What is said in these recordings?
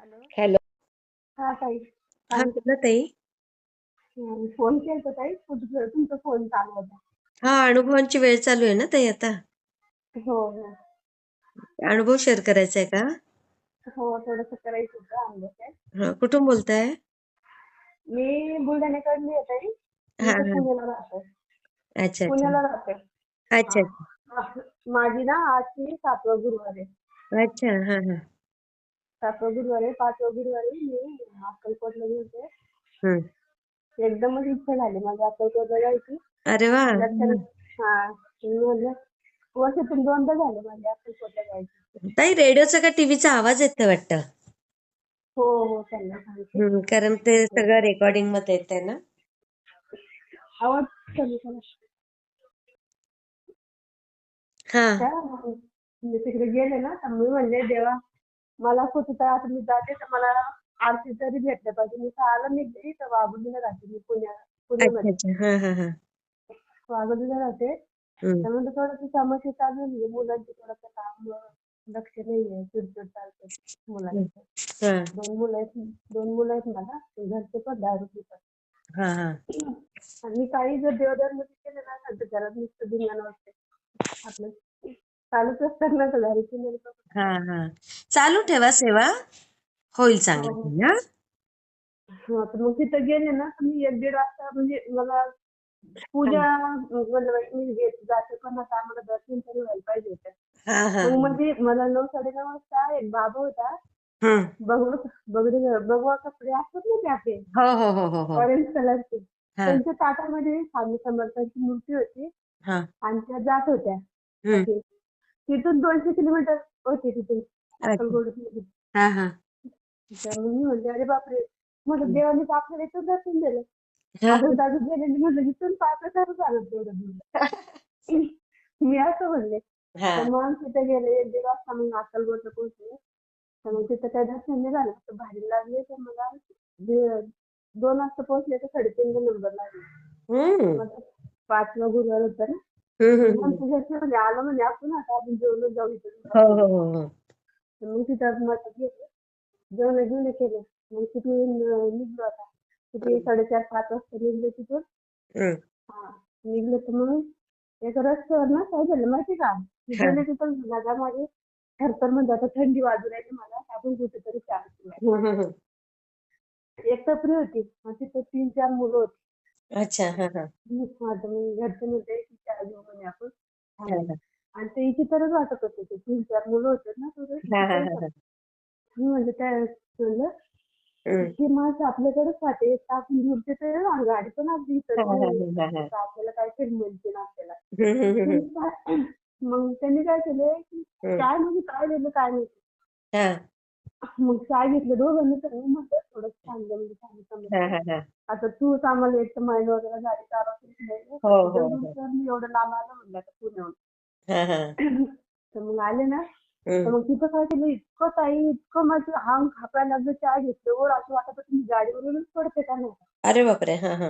Hello. Hello. हा ताई. हा बोला ताई. फोन केलता ताई? तुमचा तुमचा फोन चालू होता. हा अनुभवांची वेळ चालू आहे ना ताई आता? हो हो. अनुभव शेअर करायचा आहे का? हो थोडस करायचं होतं आंबे हा कुठून बोलताय? मी बुलढाण्याकडली आहे ताई. मी हा हा. पुण्याला राहते. अच्छा पुण्याला राहते. अच्छा हा अच्छा माझी ना आजची सातवा गुरुवार आहे. अच्छा हा हा. सातवा गुरुवार आहे पाचवा गुरुवारी मी अक्कलकोटला गेलते. एकदमच इच्छा झाली माझी अक्कलकोटला जायची. अरे वा. हा म्हणलं वर्षातून दोनदा झाले माझी अक्कलकोटला जायची. ताई रेडिओचा का टीव्हीचा आवाज येतोय वाटतं? हो हो त्यांना कारण ते सगळं रेकॉर्डिंगमध्ये येतंय ना? आवाज कमी हा. तिकडे गेले ना तर मी म्हणले देवा मला होतं आता मी जाते तर मला आरती तरी भेटलं पाहिजे. मी सहाला निघली तर वाघोलीला राहते मी पुण्या पुण्यामध्ये. हा हा हा. वाघोलीला राहते म्हणजे थोडंसं समस्या चालू आहे. म्हणजे मुलांची थोडंसं काम लक्ष नाहीये चिडचिड चालते मुलांचं. हा. दोन मुलं आहेत. दोन मुलं आहेत मला. घरचे पण दारू पितात हा हा. आणि मी काही जर देवधर्माचे केले ना तर घरात नुसतं दुनिया नसते आपलं चालूच असतात ना तर दारू पिलेलं पण. हा हा. चालू ठेवा सेवा. होईल चांगलं हो. हा. हा तर मग तिथं गेले ना तर मी एक दीड वाजता म्हणजे मला पूजा मी घेत जाते पण आता आम्हाला दर्शन तरी व्हायला पाहिजे होतं. हा हा. मग म्हणजे मला नऊ साडेनऊ वाजता एक बाबा होता. हम्म. बघू बगडी बघवा कपडे असतात ना ते आपले. हो हो हो हो हो. ऑरेंज कलरचे. हा. त्यांच्या ताटामध्ये स्वामी समर्थांची मूर्ती होती. हा. आणि त्या जात होत्या. तिथून दोनशे किलोमीटर होती. हा हा. तर मग मी म्हणते अरे बापरे. म्हटलं देवाने तर आपल्याला इथं दर्शन दिलं. असं दादू गेलेली म्हटलं इथून पाच कसं झालं तेवढं दूर. मी असं म्हणले. हा. तर मग तिथे गेले एक वाजता मग अक्कलकोटला पोहोचले. तर मग तिथं काही दर्शन नाही झालं तर भारी लागले तर मला दोन वाजता पोहोचले तर साडेतीनला नंबर लागले. पाचवा गुरुवार होता ना? मग. तुझ्याशी म्हणजे आलं म्हणजे आपण आता आपण जेवण जाऊ इथं. हो हो हो हो. तर मग तिथं मठात घेतलं जेवण घेऊन केलं. मग तिथून अं, निघलो आता. किती साडेचार पाच वाजता निघलो तिथून. हम्म. हा निघलो तर मग एका रस्त्यावर ना काय झालं माहिती का? मी हा. गेले तिथं थरथर म्हणजे आता थंडी वाजू राहिली मला. आपण कुठेतरी चहा पिऊया. हम्म. एक टपरी होती. मग तिथं तीन चार मुलं होती. आपण. आणि ते इथे तरच वाटत होते ते 3-4 मुलं होते ना, तर मी म्हणलं काय म्हणलं, हं. माणसं आपल्याकडेच राहते, तर आपण गाडी पण आपली तर आपल्याला काय तरी म्हणतील आपल्याला." मग त्यांनी काय केले की हं. काय दिलं काय नाही मग काय घेतलं दोघांनी तर मी म्हटलं, "थोडंसं हा, हा, हा. आता तू आम्हाला एक तर महिना वगैरे गाडी चालवतेच नाही हो, हो, हो. तर मी एवढं लांब आलं म्हणलं आता पुण्याहून हा, हा. तर मग आले ना तर हम्म. मग तिथं काय केलं इतकं ताई इतकं माझं हांग खापायला लागलं चहा घेतल्यावर असं वाटत होतं मी गाडीवरूनच पडते का नाही अरे बापरे हा हा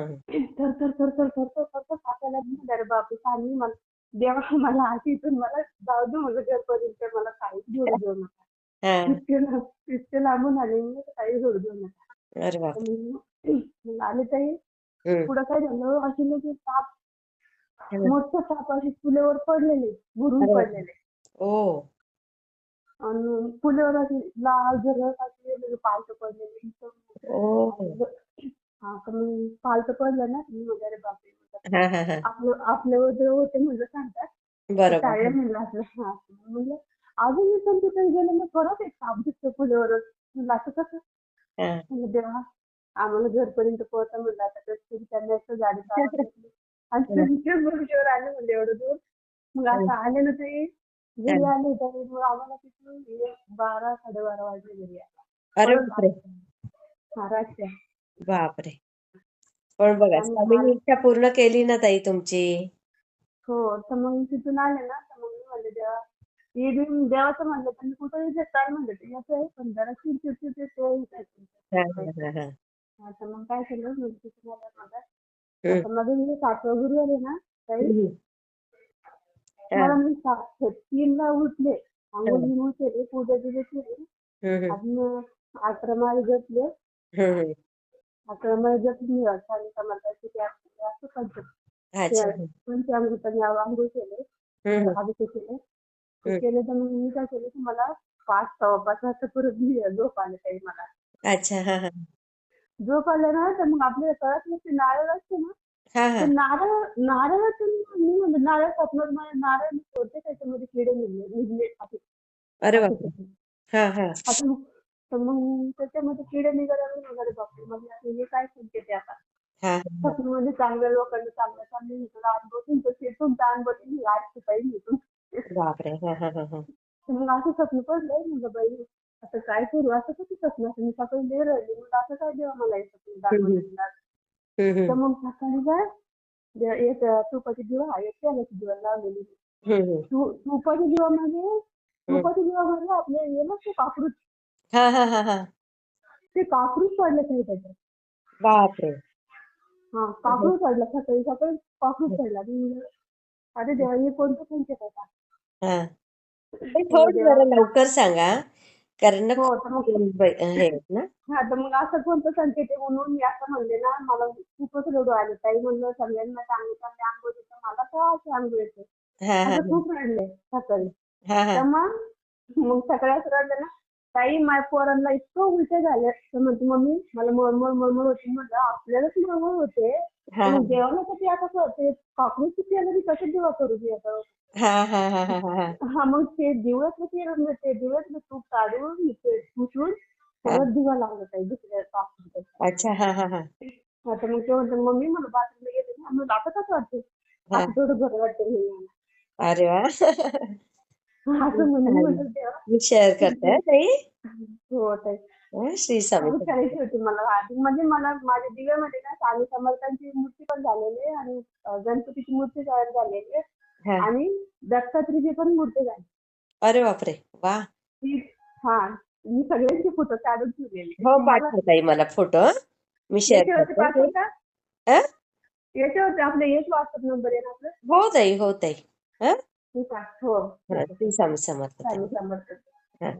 थर थर थर थर थर थर थर खायला लागली अरे बापरे सांगली मला देवा मला आज इथून मला जाऊ दे मला घरपर्यंत मला काहीच जोडू देऊ नका हा इतके लांब इतके लांबून आले मी तर काही जोडू देऊ नका अरे बाप तर मग आले ताई. पुढं काय झालं? अशी लगे साप. मोठं साप अशी पुलेवर पडलेले भरून अरे. पडलेले. ओ. आणि पुलेवर अशी लाल झरत असे पालथं पडलेले इथं. हा तर मग पालथं पडलं ना मी वगैरे बापरे हा हा हा. आपलं आपल्यावर जे होते म्हणजे सांगतात. बरोबर. टाळलं म्हणलं असं हा म्हणजे अजून मी पण तिथे गेले ना परत एक साप दिसतो पुलावरच म्हणलं असं कसं? हा. म्हणलं देवा आम्हाला घरपर्यंत पोहोचा म्हणलं आता कसं तरी त्यांना असं गाडी. आणि तुमच्या बरोबर आले म्हणलं एवढं दूर. मग असं आले ना ते घरी आले तर मग आम्हाला तिथून एक बारा साडेबारा वाजले घरी यायला. अरे परत बापरे. बापरे. पण बघा आणि स्वामींनी इच्छा पूर्ण केली ना ताई तुमची. हो तर मग तिथून आले ना तर मग मी म्हणले देवा ते देवाचं म्हणलं तर मी कुठे देतात म्हणलं ते असं आहे पण जरा चिडचिड चिडचिड ते होतात आता मग काय केलं मग मी सासव गुरु आले ना त्यावेळी मला तीन ला उठले. आंघोळ घेऊन केली पूजा बिजा केली. आणि अकरा माळ जपले अकरा माळ जपली मी. अठरा मताची ते असं पंच पंचामृताने अंघोळ केले. अभिषेक केले. केले तर मग मी काय केलं की मला पाच सव्वा पाच वाजता परत मी झोप आले काही मला. अच्छा हा हा. झोप आलं ना तर मग आपल्याला कळत नाही ते नारळ असते ना. हा हा. ते नारळ नारळातून मी म्हणलं नारळ स्वप्नात मला नारळ मी सोडते त्याच्यामध्ये किडे निघले निघले असे अरे बापरे. हा हा. मग तर मग त्याच्यामध्ये किडे निघाले वगैरे बापरे मग आता हे काय सांगते ते आता? हा हा. स्वप्नामध्ये चांगल्या लोकांना चांगलं चांगलं घेतलं अनुभव तुमचं ते तुमचा अनुभव तुम्ही आज काही घेतो बापरे! हा हा हा हा. मग असं स्वप्न पडलंय म्हणलं बाई आता काय करू? असं कसं स्वप्न असं मी सकाळी लय रडले. मग असं काय देवा मला हे स्वप्न दाखवलं तर. मग सकाळी काय एक तुपाची दिवा एक तेलाची दिवा लावलेली. हम्म, हम्म. तू तुपाच्या दिवामध्ये तुपाच्या दिवामध्ये आपले हे ना ते काकरूच. हा हा हा हा. ते काकरूच पडलं काही त्याच्यात. बापरे! हा काकरू पडला सकाळी सकाळी काकरू पडला. मी म्हणलं, अरे देवा हे कोणतं संकेत होता हा. ते थोडं जरा लवकर सांगा कारण ना हो तर मग खूप हे आहेत ना. हा तर मग असं कोणतं संकेत आहे म्हणून मी असं म्हणले ना मला खूपच रडू आले. ताई म्हणलं सगळ्यांना सांगितलं मी अंघोळ येतं मला का अशी अंघोळ येते. हा हा असं खूप रडले सकाळी. हा हा. तर मग मग सगळ्यात रडले ना ताई माझ्या पोरांना इतकं उलटे झाले. तर म्हणते मम्मी मला मळमळ मळमळ होती म्हटलं आपल्यालाच मळमळ होते. हा जेवणासाठी आता ते काकरूची तेल कसं जेव्हा करू दे आता? हा हा हा हा हा हा. हा मग ते दिवस ते ते दिवस तूप काढून ते पुसून परत दिवा लावला ताई दुसऱ्या काकरूच्या अच्छा हा हा हा. आता मग ते म्हणते मम्मी मला बाथरूमला गेले ना मग आता कसं वाटते हा. आता थोडं बरं वाटतं हे अरे वा. असं म्हणून म्हणलं देवा मी शेअर करते हा ताई. हो ताई. हा, श्री स्वामी असं करायची होती मला. आधी म्हणजे मला माझ्या दिव्यामध्ये ना स्वामी समर्थांची मूर्ती पण झालेली आहे आणि अं, गणपतीची मूर्ती तयार झालेली आहे. हा. आणि दत्तात्रेयची पण मूर्ती झाली. अरे बापरे वा. ती हा मी सगळ्यांचे फ़ोटो काढून ठेवलेले. हो मला ताई मला फ़ोटो. मी शेअर याच्यावरती करते पाठवू का? याच्यावरती आपलं हेच व्हॉट्सअप नंबर आहे ना आपलं? हो ताई हो ताई. हा ठीक आहे हो. हा, श्री स्वामी समर्थ ताई. चालेल समर्थ हा.